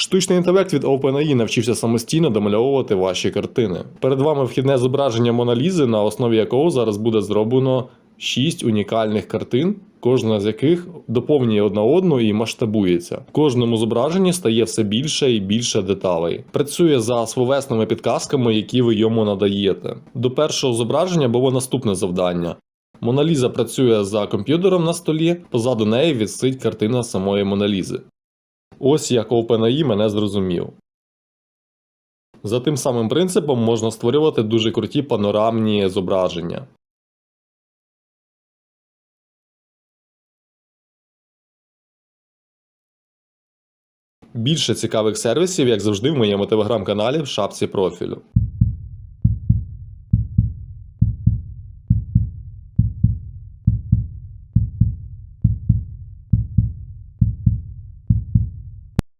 Штучний інтелект від OpenAI навчився самостійно домальовувати ваші картини. Перед вами вхідне зображення Моналізи, на основі якого зараз буде зроблено 6 унікальних картин, кожна з яких доповнює одна одну і масштабується. В кожному зображенні стає все більше і більше деталей. Працює за словесними підказками, які ви йому надаєте. До першого зображення було наступне завдання. Моналіза працює за комп'ютером на столі, позаду неї відсить картина самої Моналізи. Ось як OpenAI мене зрозумів. За тим самим принципом можна створювати дуже круті панорамні зображення. Більше цікавих сервісів, як завжди, в моєму телеграм-каналі в шапці профілю.